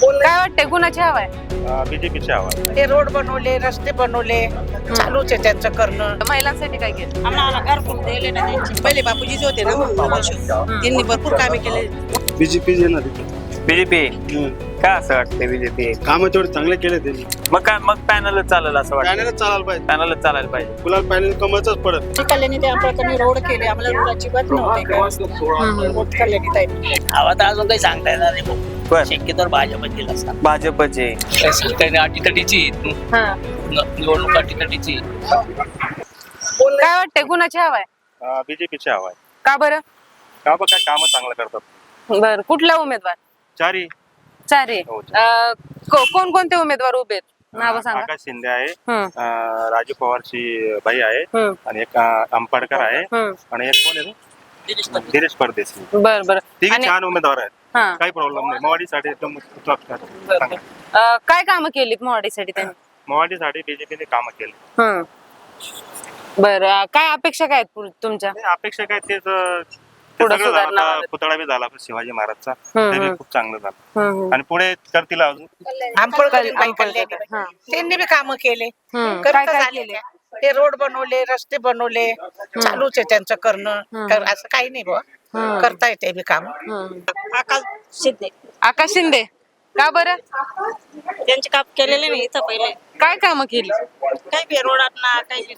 काय वाटतंय कुणाची हवा आहे? बीजेपीची हवा ते रोड बनवले रस्ते बनवले चालूच आहे त्यांचं करणं. महिलांसाठी काय केलं? आम्हाला घरकुल दिले ना त्यांचे. पहिले बापूजीच होते ना. त्यांनी भरपूर कामे केले. बीजेपी येणार बीजेपी काय असं वाटतं बीजेपी काम तेवढे चांगले केले त्यांनी. मग काय मग पॅनलच चालेल असं वाटतं पॅनलच चालायला पाहिजे. पॅनलच चालायला पाहिजे. गुलाल पॅनल कमतच पडत कल्याणी त्या प्रकारे रोड केले आम्हाला रोडाची बात नव्हती. काय कल्याणी ताई. हवा तर अजून काही सांगता येणार नाही. बर. असं भाजपचे काय सांगता येणार अटीतटीची. हा. निवडणूक अटीतटीची. काय वाटतंय? कुणाची हवा आहे? बीजेपीची हवा आहे. का बरं? का बघ काय कामं चांगलं करतात? बर. कुठला उमेदवार? चारी. चारे. हो, कोण कोणते उमेदवार उभे आहेत? नाव सांगा. आकाश शिंदे आहे. हम्म, अं, राजू पवारची बाई आहे. हम्म, आणि एक अं, अंपाडकर आहे. हम्म. आणि एक कोण आहे? गिरीश परदेशी. बर बर. तिघी आणि- छान उमेदवार आहेत. हा काही प्रॉब्लेम नाही मवाडीसाठी एकदम top बर, चांगलं. बर. अं, काय कामं केलीत त्यांनी मवाडीसाठी बीजेपीने कामं केली. बरं काय अपेक्षा काय आहेत तुमच्या अपेक्षा काय तेच अं, ते पुढं सगळं सुधारणा झालं. आता व्हावी. पुतळा बी झाला शिवाजी महाराजचा ते बी. खूप चांगलं झालं. आणि पुढे करतील अजून बाई. हा. त्यांनी बी कामं केले हम्म. काय करतच काय आले केले ते. ते रोड बनवले रस्ते बनवले चालूच आहे त्यांचं करणं असं काही नाही बुवा हम्म. करता येते बी काम. आकाश शिंदे. आकाश शिंदे. का बरं? त्यांचे काम केलेले नाही इथं पहिले. काय कामं केली? काही बी रोडात ना काही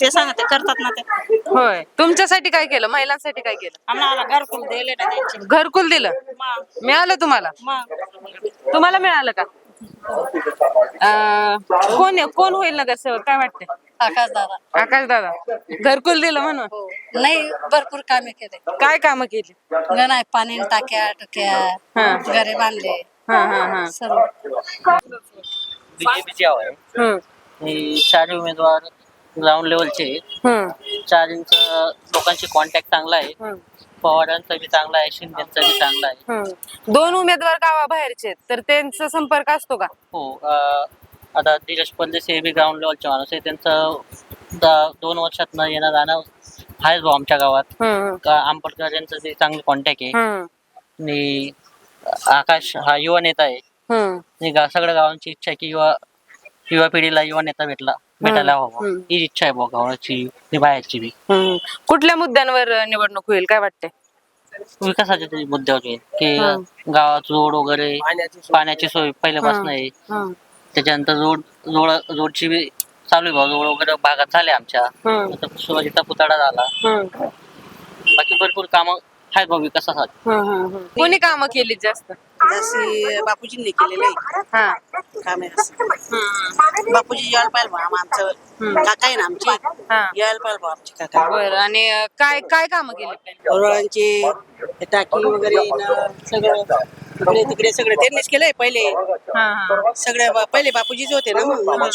ते सांगा ते करतात ना ते. होय. तुमच्यासाठी काय केलं? महिलांसाठी काय केलं? आम्हाला घरकुल दिले ना त्यांचे. घरकुल दिलं? मग मिळालं तुम्हाला? मग तुम्हाला मिळालं का? अं, कोण कोण होईल नगरसेवक? काय वाटतंय? आकाश दादा. आकाश दादा. घरकुल दिलं म्हणून? नाही भरपूर कामे केले. काय कामं केली? नाही पाणी टाक्या टुक्या. घरे बांधले. हा हा हा. सर्व. बीजेपीची हवा आहे हम्म, हे चार उमेदवार ग्राउंड लेवलचे हम्म, चारींचं लोकांशी कॉन्टॅक्ट चांगला आहे. हम्म, पवारांचा बी चांगला आहे शिंदेचा बी चांगला आहे. हम्म. दोन उमेदवार गावाबाहेरचे आहेत, तर त्यांचा संपर्क असतो का? हो अं, आता धीरज परदेशी हे बी ग्राउंड लेवलचे माणूस आहे. त्यांचं द- दोन वर्षात न येणं जाणं आहेच भाऊ आमच्या गावात. हम्म, का आंबटकर यांचं ते चांगलं कॉन्टॅक्ट आहे. हम्म, आणि आकाश हा युवा नेता आहे. हम्म, आणि गा- सगळ्या गावांची इच्छा आहे की युवा युवा पिढीला युवा नेता भेटला भेटायला हवा. हम्म. ही इच्छा आहे बुवा गावाची आणि बाहेरची बी. हम्म. कुठल्या मुद्द्यांवर निवडणूक होईल काय वाटतंय? विकासाचे तरी मुद्दे होते की. गावात रोड वगैरे पाण्याची सोय. पहिल्यापासून आहे. हम्म, त्याच्यानंतर रोड रोड रोडची बी चालू आहे. रोड वगैरे भागात झाले आमच्या. हम्म, शिवाजीचा पुतळा झाला. हम्म, बाकी भरपूर कामं आहेत भाऊ विकासासाठी. हम्म, हम्म, हम्म. कोणी कामं केली जास्त? जशी बापूजींनी केलेले हा. कामे बापूजी यायला पाहिजे बा आम- आमचं. काका आहे ना आमचे. हा. यायला पाहिजे बा आमचे काका. बरं आणि अं, काय काय कामं केली त्यांनी? टाकी वगैरे न सगळं. इकडे तिकडे सगळे त्यांनीच केलंय पहिले. हा हा. सगळे बा- पहिले बापूजीच होते ना मग.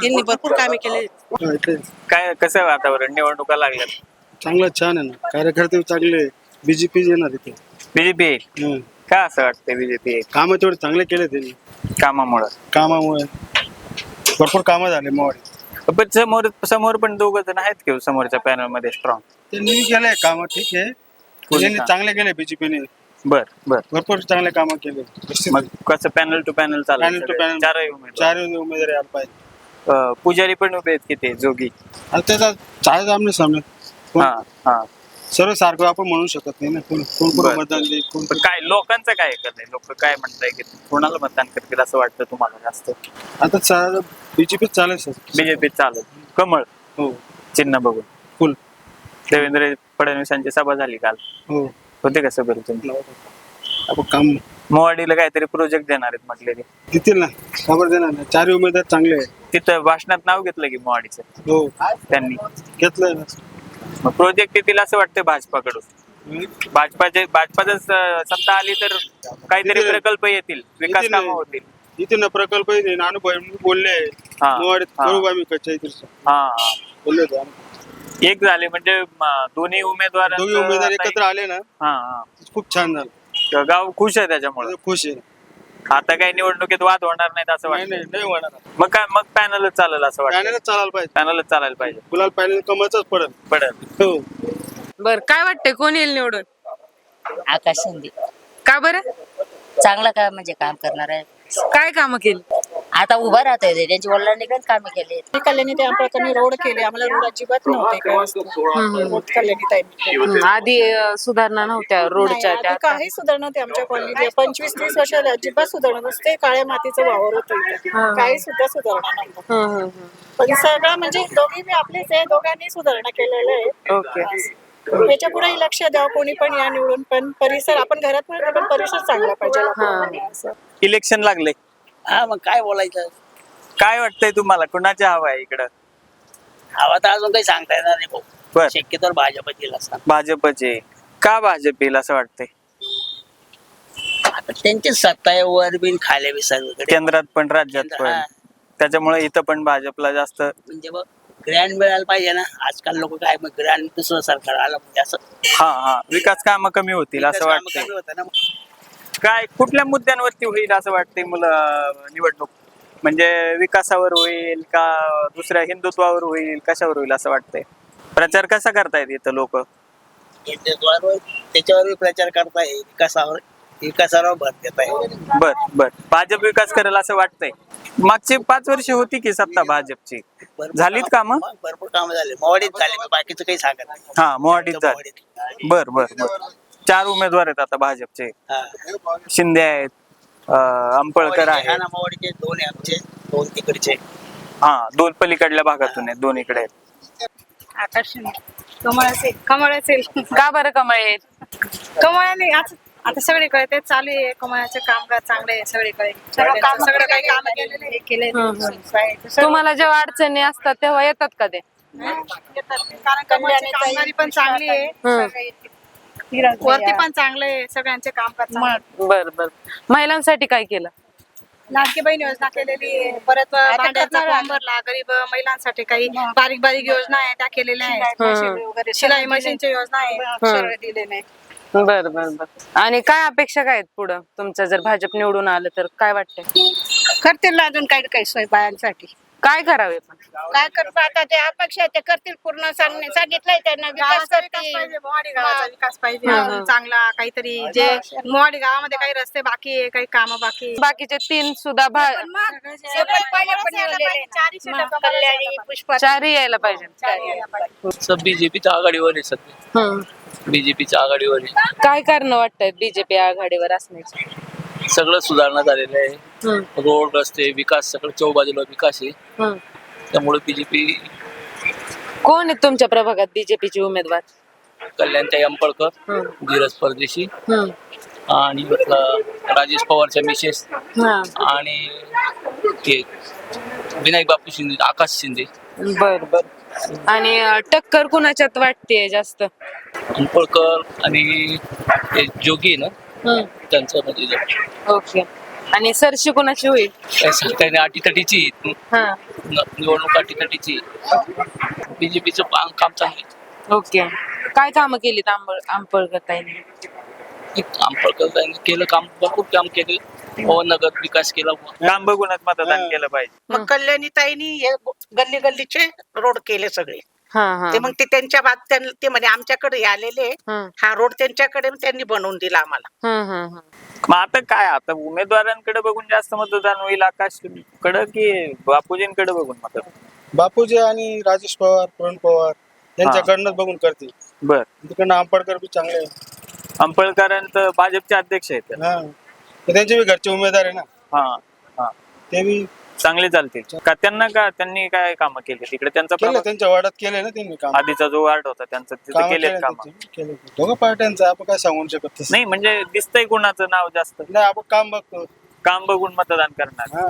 त्यांनी भरपूर कामे केले. काय कसं आहे वातावरण? निवडणुका लागल्यात. चांगलं छान आहे ना. कार्यकर्ते चांगले बीजेपी येणार इथे. बीजेपी. काय असं वाटतं बीजेपी काम तेवढे चांगले केले त्यांनी. कामामुळं. कामामुळे. भरपूर कामं झाले मोवाडी पण समोर समोर पण दोघ जण आहेत की हो समोरच्या पॅनलमध्ये स्ट्रॉंग त्यांनी केले काम ठीक आहे. कोणी त्यांनी काम? चांगले केले बीजेपीने बर बर. भरपूर चांगले काम केले. मग कसं panel to panel Panel to panel. चारही उमेदवार. चार उमेदवार यायला पाहिजे. अं, पुजारी पण उभे आहेत की ते जोगी? आता त्याचा चार आमने सामने. कोण- हा हा. सर्व सारखं आपण म्हणू शकत नाही ना. कोण कोण कोण बरं. मतदान देईल कोण पण काय लोकांचं काय करत लोक काय म्हणताय की कोणाला मतदान करतील असं वाटतं तुम्हाला जास्त? आता बीजेपी चालेल सर. बीजेपी चालत कमळ. हो. चिन्ह बघून. फुल. देवेंद्र फडणवीसांची सभा झाली काल. हो. होते का सभेला तुम्ही आपण काम मोवाडीला काहीतरी प्रोजेक्ट देणार आहेत म्हटलेले देतील ना. खबर देणार ना. चार उमेदवार चांगले तिथं भाषणात नाव घेतलं की मोवाडीचं हो. त्यांनी. घेतलंय ना. मग प्रोजेक्ट येतील असं वाटतं भाजपाकडून. भाजपाचे भाजपाचं सत्ता आली तर काहीतरी येतील. प्रकल्प येतील. विकास येतील. कामं होतील. इथे ना. प्रकल्प आहे ना अनुभव बोलले हा, मोवाडीत हा. करू आम्ही कच्च्या इथे. हा बोलले होते. आम्ही. एक झाले म्हणजे म, दोन्ही उमेदवार दोघे उमेदवार एकत्र आले ना? हा हा. खूप छान झालं. गाव खुश आहे त्याच्यामुळे. आता खुश आहे. आता काही निवडणुकीत वाद होणार नाहीत असं नाही वाटतं नाही नाही होणार. मग काय मग पॅनलच चालेल असं वाटतं पॅनलच चालायला पाहिजे. पॅनलच चालायला पाहिजे. गुलाल पॅनल कमतच पडत पडेल. हो. बर काय वाटतंय? कोण येईल निवडून? आकाश शिंदे. का बरं? चांगलं काम म्हणजे काम करणार आहे? काय कामं केली? आता उभं राहतोय ते. त्यांची वडिलांनी पण कामे केली कल्याणी ते आंबळकरनी रोड केले. आम्हाला रोड अजिबात नव्हते काय असतं. कल्याणी ताई हम्म, आधी अं, सुधारणा नव्हत्या रोडच्या त्या काही सुधारणा ते आमच्या कॉलनीत पंचवीस तीस वर्ष अजिबात सुधारणा नसते काळ्या मातीचं वावर होतं. काही सुद्धा सुधारणा नव्हतं. पण सगळं म्हणजे दोघी बी आपलेच आहे. दोघांनी सुधारणा केलेलं आहे. ओके. याच्यापुढे लक्ष द्यावं कोणी पण या निवडून. पण परिसर आपण घरात पण पण परिसर चांगला पाहिजे. आपल्याला. असं. इलेक्शन लागले. हा मग काय बोलायचं? काय वाटतंय तुम्हाला? कुणाच्या हवा आहे इकडं? हवा तर अजून काही सांगता येणार नाही बर. भाऊ शक्यतो भाजप येईल असतात भाजपचे. का भाजप येईल असं वाटतंय? आता त्यांची सत्ता आहे वर बिन खाले बी सगळीकडे. केंद्रात पण राज्यात पण. हा. त्याच्यामुळे इथं पण भाजपला जास्त म्हणजे बघ ग्रँड मिळायला पाहिजे ना. आजकाल लोक काय मग ग्रँड दुसरं सरकार आलं म्हणजे असं. हा हा. विकास कामं कमी होतील असं वाटतंय. होतं ना. काय कुठल्या मुद्द्यांवरती होईल असं वाटतंय मला निवडणूक? म्हणजे विकासावर होईल का दुसऱ्या हिंदुत्वावर होईल कशावर होईल असं वाटतंय? प्रचार कसा करतायत इथं लोक? त्याच्यावर त्याच्यावर प्रचार करताय विकासावर विकासावर भर देत आहे बर बर. भाजप विकास करेल असं वाटतंय. मागची पाच वर्ष होती की सत्ता भाजपची? झालीत कामं? भरपूर कामं झाले. मोवाडीत झाले बाकीचं काही सांगत नाही. हा मोहाडीत झाली. मोवाडीत. बर बर बर. चार उमेदवार आहेत आता भाजपचे. हा. शिंदे आहेत अं, अंपळकर हा आहेत दोन आहे आमचे दोन तिकडचे. हा दोन पलीकडल्या भागातून आहेत दोन इकडे आहेत. आकर्षण कमळ असेल कमळ असेल. का बरं कमळ आहेत? कमळाने आज आता सगळीकडे तेच चालू आहे कमळाचे कामगार चांगले आहे सगळीकडे. कामं सगळं काही काम. केलेले आहे, केले तुम्हाला जेव्हा अडचणी असतात तेव्हा येतात का ते कारण कमळाची कामगारी पण चांगली आहे. हम्म. वरती पण चांगले आहे सगळ्यांचे कामगार चांगले. बर बर. महिलांसाठी काय केलं? लाडकी बहीण योजना केलेली आहे. परत भांड्याचा फॉर्म भरला गरीब महिलांसाठी काही बारीक बारीक योजना आहे त्या केलेल्या आहेत. शिलाई मशीनची योजना आहे. सर्व बर बर बर. आणि काय अपेक्षा काय आहेत पुढं? तुमचं जर भाजप निवडून आलं तर काय वाटतंय? करतील अजून काही काही सोय बायांसाठी काय करावे? पण काय करतो आता ते अपेक्षा ते करतील पूर्ण सांगणे सांगितलंय त्यांना विकास गावाचा विकास करतील पाहिजे मोहाडी गावाचा विकास पाहिजे हा, चांगला काहीतरी जे मोहाडी गावामध्ये काही रस्ते बाकी आहे काही काम बाकी आहे. बाकीचे तीन सुद्धा भा कल्याणी पुष्पा चारही यायला पाहिजे. सब बीजेपीच्या आघाडीवर आहे सध्या. बीजेपीच्या आघाडीवर आहे. काय कारण वाटतंय बीजेपी आघाडीवर असण्याची? सगळं सुधारणा झालेलं आहे. रोड रस्ते विकास सगळं चौबाजूला विकास आहे. त्यामुळे बीजेपी कोण आहेत तुमच्या प्रभागात बीजेपीचे उमेदवार? कल्याणच्या अंपळकर हम्म, धीरज परदेशी. आणि आपलं राजेश पवारच्या मिसेस हा आणि ते विनायक बापू शिंदे आकाश शिंदे. बर बर. आणि अं, टक्कर कुणाच्यात वाटते जास्त? अंपळकर आणि ते जोगी आहे ना त्यांचं म्हणजे ओके. आणि सरशी कुणाची होईल? काय सांगता येईल अटीतटीची. हा. निवडणूक अटीतटीची. बीजेपीचं काम चांगलं आहे. ओके. काय कामं केली आंबळ आंबळकर ताईंनी आंबेडकर यांनी केलं काम भरपूर काम केले. पवननगर विकास केला. काम बघूनच मतदान केलं पाहिजे. मग कल्याणी ताईनी हे गल्ली गल्लीचे रोड केले सगळे. हा हा. ते मग ते त्यांच्या बात त्यां- ते म्हणे आमच्याकडे आलेले हा. रोड त्यांच्याकडे त्यांनी बनवून दिला आम्हाला. मग आता काय आता उमेदवारांकडे बघून जास्त मतदान होईल आकाशकडे की बापूजींकडे बघून मतदान? बापूजी आणि राजेश पवार प्रवीण पवार यांच्याकडनंच बघून करतील. बर. तिकडनं आंबडकर बी चांगले आहे. भाजपचे अध्यक्ष आहेत हा. त्यांचे बी घरचे उमेदवार आहे ना. हा हा. ते बी चांगले चालतील. का त्यांना का त्यांनी काय कामं केली? तिकडे त्यांचा केलं त्यांच्या वाड्यात केले ना त्यांनी काम. आधीचा जो वार्ड होता त्यांचं तिथे केलेत केले काम. दोघं पार्ट्यांचं आपण काय सांगू शकत. नाही म्हणजे दिसतंय कुणाचं नाव जास्त. नाही आपण काम बघतो. काम बघून मतदान करणार. हा.